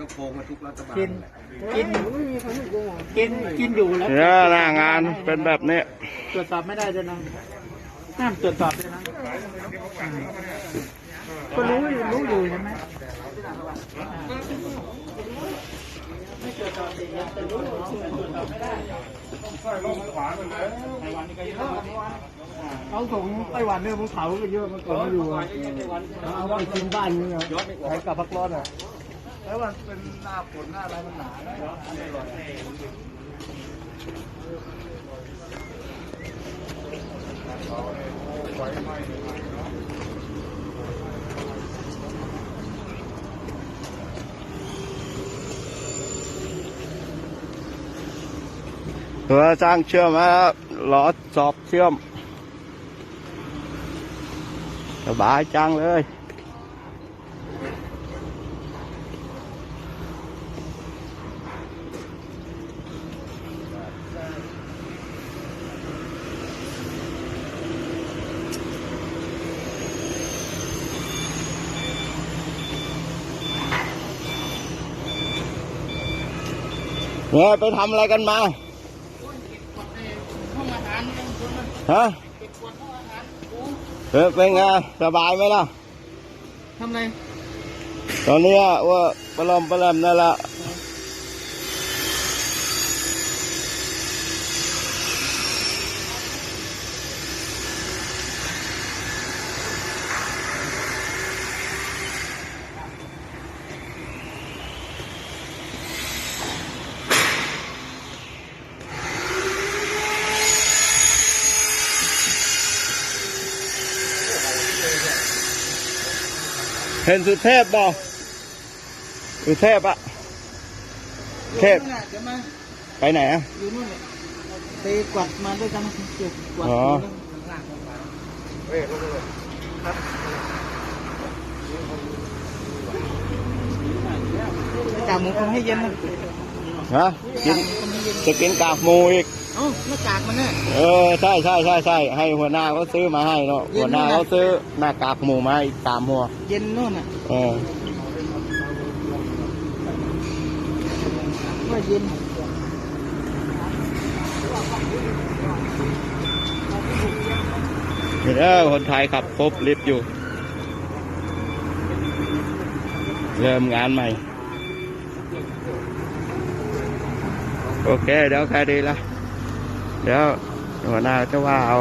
ก็โกงมาทุกรัฐบาลกินแหละกิน กิน กินอยู่แล้วเนี่ยหน้างานเป็นแบบนี้ ตรวจสอบไม่ได้ด้วยนะห้ามตรวจสอบด้วยนะก็รู้อยู่รู้อยู่ใช่ไหมไม่ตรวจสอบสิแต่รู้อยู่ตรวจสอบไม่ได้เขาส่งไต้หวันเนี่ยภูเขาก็เยอะมันก่อนมาอยู่อะเอาไปกินบ้านนี่เหรอใช้กับพักร้อนอะ แล้วมันเป็นหน้าฝนหน้าอะไรมันหนาได้ไม่อร่อยเออสร้างเชื่อมแล้วล้อสอบเชื่อมสบายจังเลย เนี่ยไปทำอะไรกันมาฮะเออเป็นไงสบายไหมล่ะทำไรตอนนี้ว่าปลอมปลอมนั่นละ ห็นสุเทพบอกสุเทพอะเทพเดี๋ยวมาไปไหนอะอยู่นู่นเลยไปกวาดมาด้วยกันเก็บกวาดอ๋อกากหมูเอาให้เย็นนะฮะกินจะกินกากหมูอีก เอ้าหน้ากากมันเนี่ยเออใช่ใช่ใช่ใช่ให้หัวหน้าเขาซื้อมาให้เนาะเย็นหัวหน้าด้วยนะเขาซื้อหน้ากากหมูมาอีกสามหัวเย็นนู่นอะเออว่าเย็นเห็นเออคนไทยขับครบลิฟต์อยู่ เริ่มงานใหม่ โอเค เดี๋ยวแค่ดีละ เดี๋ยวหัวหน้าจะว่าเอา